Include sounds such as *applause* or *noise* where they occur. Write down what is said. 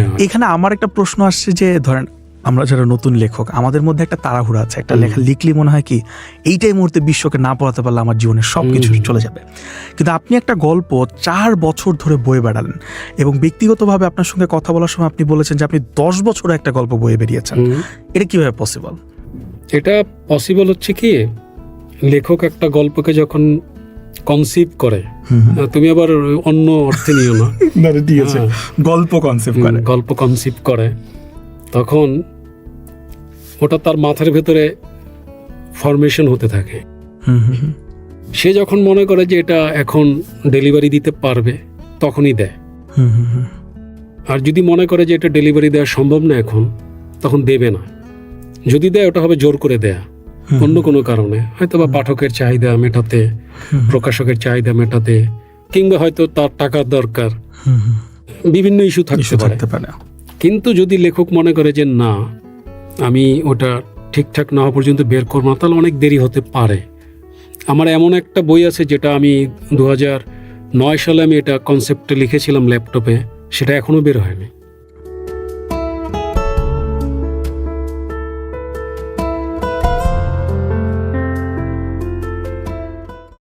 এখানে আমার একটা প্রশ্ন আসছে যে ধরেন আমরা যারা নতুন লেখক আমাদের মধ্যে একটা তাড়াহুড়া আছে একটা লেখা লিখলে মনে হয় কি এইটাই মুহূর্তে বিশ্বকে না পড়াতে পারলে আমার জীবনে সব কিছু চলে যাবে। কিন্তু আপনি একটা গল্প চার বছর ধরে বয়ে বেড়ালেন এবং ব্যক্তিগতভাবে আপনার সঙ্গে কথা বলার সময় আপনি বলেছেন যে আপনি দশ বছরে একটা গল্প বয়ে বেরিয়েছেন। এটা কীভাবে পসিবল এটা পসিবল হচ্ছে কি লেখক একটা গল্পকে যখন কনসিভ করে তুমি আবার অন্য অর্থে নিও না *laughs* ঠিক আছে হ্যাঁ। গল্প কনসেপ্ট করে গল্প কনসেপ্ট করে তখন ওটা তার মাথার ভেতরে ফরমেশন হতে থাকে হুম, হুম, হুম। সে যখন মনে করে যে এটা এখন ডেলিভারি দিতে পারবে তখনই দেয় হুম, হুম, হুম। আর যদি মনে করে যে এটা ডেলিভারি দেওয়া সম্ভব না এখন তখন দেবে না যদি দেয় ওটা হবে জোর করে দেয়া। অন্য কোনো কারণে। হয়তো বা পাঠকের চাহিদা মেটাতে প্রকাশকের চাহিদা মেটাতে কিংবা হয়তো তার টাকার দরকার। বিভিন্ন ইস্যু থাকতে পারে। কিন্তু যদি লেখক মনে করে যে না আমি ওটা ঠিকঠাক না হওয়া পর্যন্ত বের করব না তাহলে অনেক দেরি হতে পারে। আমার এমন একটা বই আছে যেটা আমি দু নয় সালে আমি এটা কনসেপ্টে লিখেছিলাম ল্যাপটপে সেটা এখনও বের হয়নি।